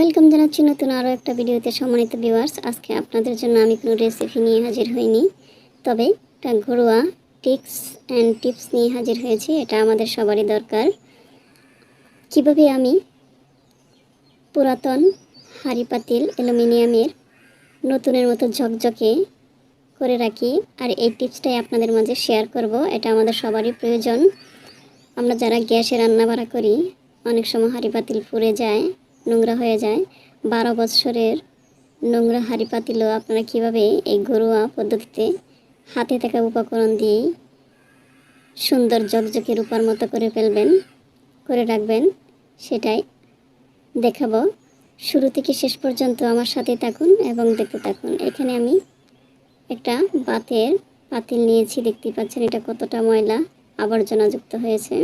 Welcome জানাচ্ছি নতুন আরও একটা ভিডিওতে সম্মানিত ভিউয়ার্স আজকে আপনাদের জন্য আমি কোনো রেসিপি নিয়ে হাজির হইনি, তবে একটা ঘরোয়া টিক্স অ্যান্ড টিপস নিয়ে হাজির হয়েছি, এটা আমাদের সবারই দরকার। কীভাবে আমি পুরাতন হাঁড়ি পাতিল অ্যালুমিনিয়ামের নতুনের মতো ঝকঝকে করে রাখি, আর এই টিপসটাই আপনাদের মাঝে শেয়ার করব, এটা আমাদের সবারই প্রয়োজন। আমরা যারা গ্যাসে রান্না বাড়া করি, অনেক সময় হাঁড়ি পাতিল পুড়ে যায় নোংরা হয়ে যায়। বারো বছরের নোংরা হাঁড়ি পাতিলও আপনারা কীভাবে এই ঘরোয়া পদ্ধতিতে হাতে থাকা উপকরণ দিয়েই সুন্দর জকজকে রূপার মতো করে ফেলবেন, করে রাখবেন, সেটাই দেখাবো। শুরু থেকে শেষ পর্যন্ত আমার সাথে থাকুন এবং দেখতে থাকুন। এখানে আমি একটা বাতের পাতিল নিয়েছি, দেখতেই পাচ্ছেন এটা কতটা ময়লা আবর্জনাযুক্ত হয়েছে।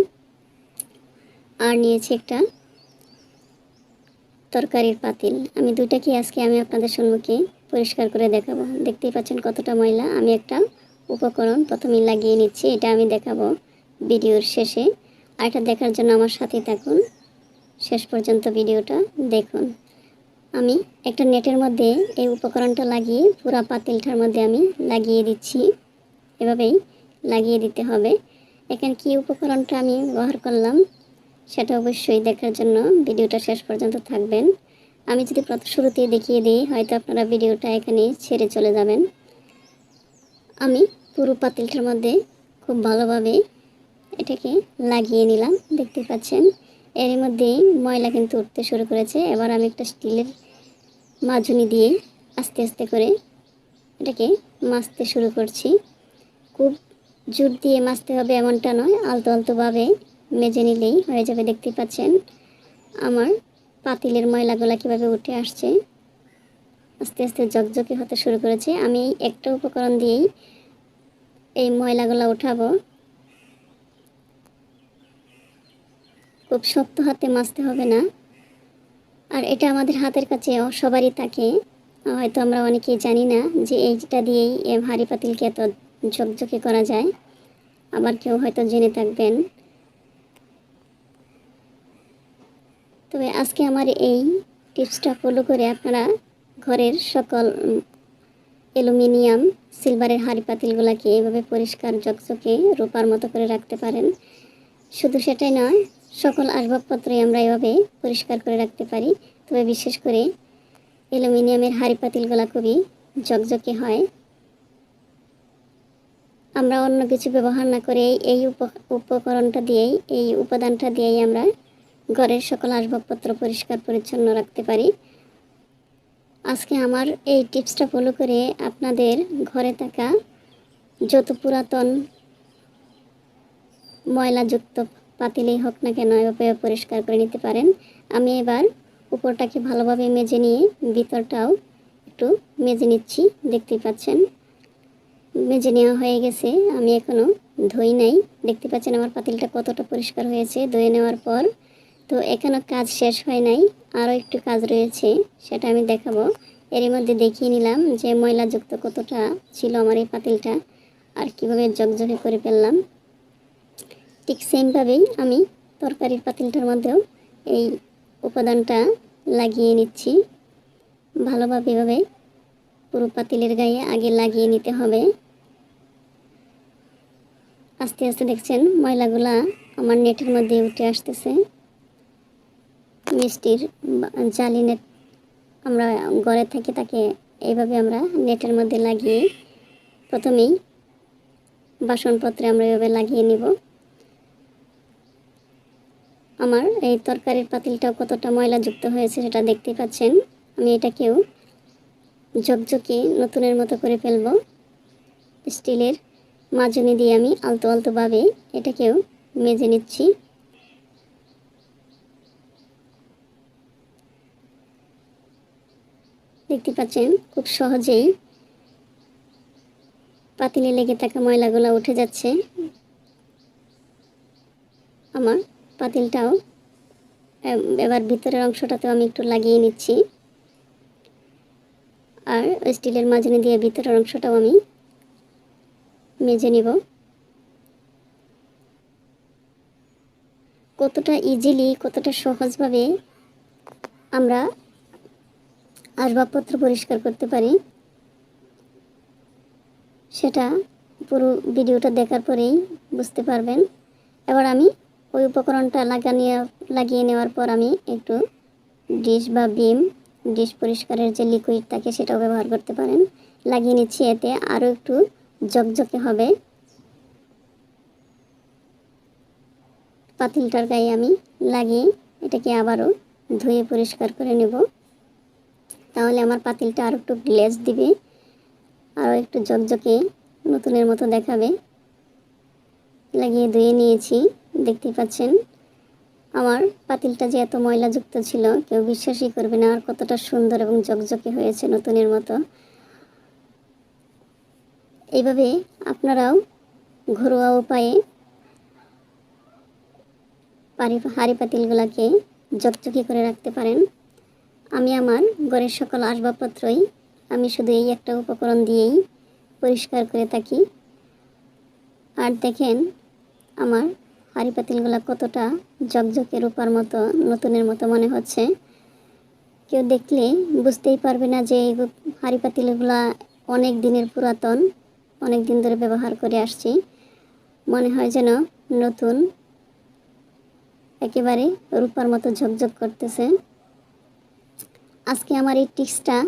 আর নিয়েছি একটা তরকারির পাতিল। আমি দুইটাকে আজকে আমি আপনাদের সম্মুখে পরিষ্কার করে দেখাবো? দেখতেই পাচ্ছেন কতটা ময়লা। আমি একটা উপকরণ প্রথমে লাগিয়ে নিচ্ছি, এটা আমি দেখাবো ভিডিওর শেষে। আর এটা দেখার জন্য আমার সাথে থাকুন। শেষ পর্যন্ত ভিডিওটা দেখুন। আমি একটা নেটের মধ্যে এই উপকরণটা লাগিয়ে পুরা পাতিলটার মধ্যে আমি লাগিয়ে দিচ্ছি। এভাবেই লাগিয়ে দিতে হবে। এখানে কি উপকরণটা আমি ব্যবহার করলাম? সেটা অবশ্যই দেখার জন্য ভিডিওটা শেষ পর্যন্ত থাকবেন। আমি যদি শুরুতেই দেখিয়ে দিই, হয়তো আপনারা ভিডিওটা এখানে ছেড়ে চলে যাবেন। আমি পুরো পাতিলটার মধ্যে খুব ভালোভাবে এটাকে লাগিয়ে নিলাম, দেখতে পাচ্ছেন? এর মধ্যেই ময়লা কিন্তু উঠতে শুরু করেছে। এবার আমি একটা স্টিলের মাজুনি দিয়ে আস্তে আস্তে করে এটাকে মাজতে শুরু করছি। খুব জোর দিয়ে মাজতে হবে এমনটা নয়, আলতো আলতোভাবে মেজে নিলেই হয়ে যাবে দেখতে পাচ্ছেন। আমার পাতিলের ময়লাগুলো কীভাবে উঠে আসছে। আস্তে আস্তে জকজকে হতে শুরু করেছে। আমি একটা উপকরণ দিয়েই এই ময়লাগুলো উঠাবো। খুব শক্ত হাতে মাজতে হবে না। আর এটা আমাদের হাতের কাছে সবারই থাকে। হয়তো আমরা অনেকেই জানি না যে এইটা দিয়েই ভারী পাতিলকে এত ঝকঝকে করা যায়। আবার কেউ হয়তো জেনে থাকবেন। তবে আজকে আমার এই টিপসটা ফলো করে আপনারা ঘরের সকল অ্যালুমিনিয়াম, সিলভারের হাঁড়ি পাতিলগুলোকে এভাবে পরিষ্কার চকচকে রূপার মতো করে রাখতে পারেন। শুধু সেটাই নয়, সকল আসবাবপত্রই আমরা এভাবে পরিষ্কার করে রাখতে পারি। তবে বিশেষ করে অ্যালুমিনিয়ামের হাঁড়ি পাতিলগুলো খুবই জকজকে হয়। আমরা অন্য কিছু ব্যবহার না করে এই উপকরণটা দিয়েই, এই উপাদানটা দিয়েই আমরা ঘরের সকল আসবাবপত্র পরিষ্কার পরিচ্ছন্ন রাখতে পারি। আজকে আমার এই টিপসটা ফলো করে আপনাদের ঘরে থাকা যত পুরাতন ময়লাযুক্ত পাতিলেই হোক না কেন এভাবে পরিষ্কার করে নিতে পারেন। আমি এবার উপরটাকে ভালোভাবে মেজে নিয়ে ভিতরটাও একটু মেজে নিচ্ছি দেখতে পাচ্ছেন। মেজে নেওয়া হয়ে গেছে, আমি এখনও ধুই নাই। দেখতে পাচ্ছেন আমার পাতিলটা কতটা পরিষ্কার হয়েছে। ধুয়ে নেওয়ার পর তো এখনও কাজ শেষ হয় নাই। আরও একটু কাজ রয়েছে, সেটা আমি দেখাবো। এরই মধ্যে দেখিয়ে নিলাম যে ময়লাযুক্ত কতটা ছিল আমার এই পাতিলটা আর কীভাবে জকজকে করে ফেললাম। ঠিক সেমভাবেই আমি তরকারির পাতিলটার মধ্যেও এই উপাদানটা লাগিয়ে নিচ্ছি। ভালোভাবে এভাবে পুরো পাতিলের গায়ে আগে লাগিয়ে নিতে হবে। আস্তে আস্তে দেখছেন ময়লাগুলা আমার নেটের মধ্যে উঠে আসতেছে। মিষ্টির জালি নেট আমরা ঘরে থাকি তাকে এইভাবে আমরা নেটের মধ্যে লাগিয়ে প্রথমেই বাসনপত্রে আমরা এভাবে লাগিয়ে নিব। আমার এই তরকারির পাতিলটাও কতটা ময়লাযুক্ত হয়েছে সেটা দেখতে পাচ্ছেন। আমি এটাকেও ঝকঝকে নতুনের মতো করে ফেলব। স্টিলের মাজনি দিয়ে আমি আলতো আলতোভাবে এটাকেও মেজে নিচ্ছি। দেখতে পাচ্ছেন, খুব সহজেই পাতিলে লেগে থাকা ময়লাগুলো উঠে যাচ্ছে। আমার পাতিলটাও এবার ভিতরের অংশটাতেও আমি একটু লাগিয়ে নিচ্ছি। আর স্টিলের মাজনি দিয়ে ভিতরের অংশটাও আমি মেজে নিব। কতটা ইজিলি কতটা সহজভাবে আমরা আসবাবপত্র পরিষ্কার করতে পারি। সেটা পুরো ভিডিওটা দেখার পরেই বুঝতে পারবেন। এবার আমি ওই উপকরণটা লাগানিয়ে লাগিয়ে নেওয়ার পর আমি একটু ডিশ বা বিম, ডিশ পরিষ্কারের যে লিকুইড থাকে সেটাও ব্যবহার করতে পারেন। লাগিয়ে নিচ্ছি এতে আরও একটু জকজকে হবে। পাতিলটার গায়ে আমি লাগিয়ে এটাকে আবারও ধুয়ে পরিষ্কার করে নেব। তাহলে আমার পাতিলটা আরও একটু গ্লেজ দিবে আরও একটু জকজকে নতুনের মতো দেখাবে। লাগিয়ে ধুয়ে নিয়েছি, দেখতেই পাচ্ছেন? আমার পাতিলটা যে এত ময়লাযুক্ত ছিল, কেউ বিশ্বাসই করবে না আর কতটা সুন্দর এবং জকজকে হয়েছে নতুনের মতো। এইভাবে আপনারাও ঘরোয়া উপায়ে পারি হাঁড়ি পাতিলগুলোকে জকজকি করে রাখতে পারেন। আমি আমার ঘরের সকল আসবাবপত্রই আমি শুধু এই একটা উপকরণ দিয়েই পরিষ্কার করে থাকি। আর দেখেন, আমার হাঁড়ি পাতিলগুলো কতটা জকজকে রূপার মতো, নতুনের মতো মনে হচ্ছে। কেউ দেখলে বুঝতেই পারবে না যে এই হাঁড়ি পাতিলগুলা অনেক দিনের পুরাতন, অনেক দিন ধরে ব্যবহার করে আসছি। মনে হয় যেন নতুন, একেবারে রূপার মতো ঝকঝক করতেছে। আজকে আমার এই টিক্সটা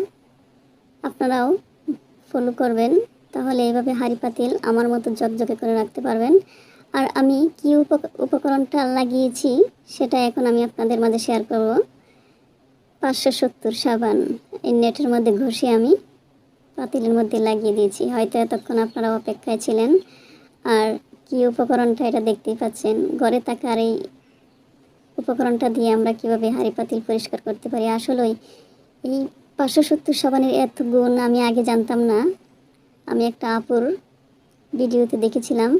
আপনারাও ফলো করবেন। তাহলে এইভাবে হাঁড়ি পাতিল আমার মতো জকজকে করে রাখতে পারবেন। আর আমি কি উপক- উপকরণটা লাগিয়েছি সেটা এখন আমি আপনাদের মাঝে শেয়ার করব। পাঁচশো সত্তর সাবান, এই নেটের মধ্যে ঘষে আমি পাতিলের মধ্যে লাগিয়ে দিয়েছি। হয়তো এতক্ষণ আপনারা অপেক্ষায় ছিলেন। আর কি উপকরণটা এটা দেখতেই পাচ্ছেন? ঘরে থাকার এই উপকরণটা দিয়ে আমরা কীভাবে হাঁড়ি পাতিল পরিষ্কার করতে পারি? আসলেই এই পাঁচশো সত্তর সাবানের এত গুণ আমি আগে জানতাম না। আমি একটা আপুর ভিডিওতে দেখেছিলাম।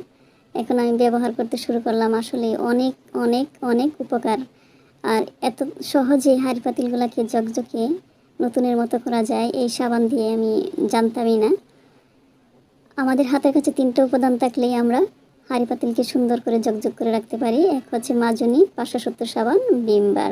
এখন আমি ব্যবহার করতে শুরু করলাম। আসলে অনেক অনেক অনেক উপকার। আর এত সহজে হাঁড়ি পাতিলগুলোকে জকজকে নতুনের মতো করা যায়, এই সাবান দিয়ে আমি জানতামই না। আমাদের হাতের কাছে তিনটে উপাদান থাকলেই আমরা হাঁড়ি পাতিলকে সুন্দর করে জকজক করে রাখতে পারি। এক হচ্ছে মাজনি, পাঁচশো সত্তর সাবান বিম বার।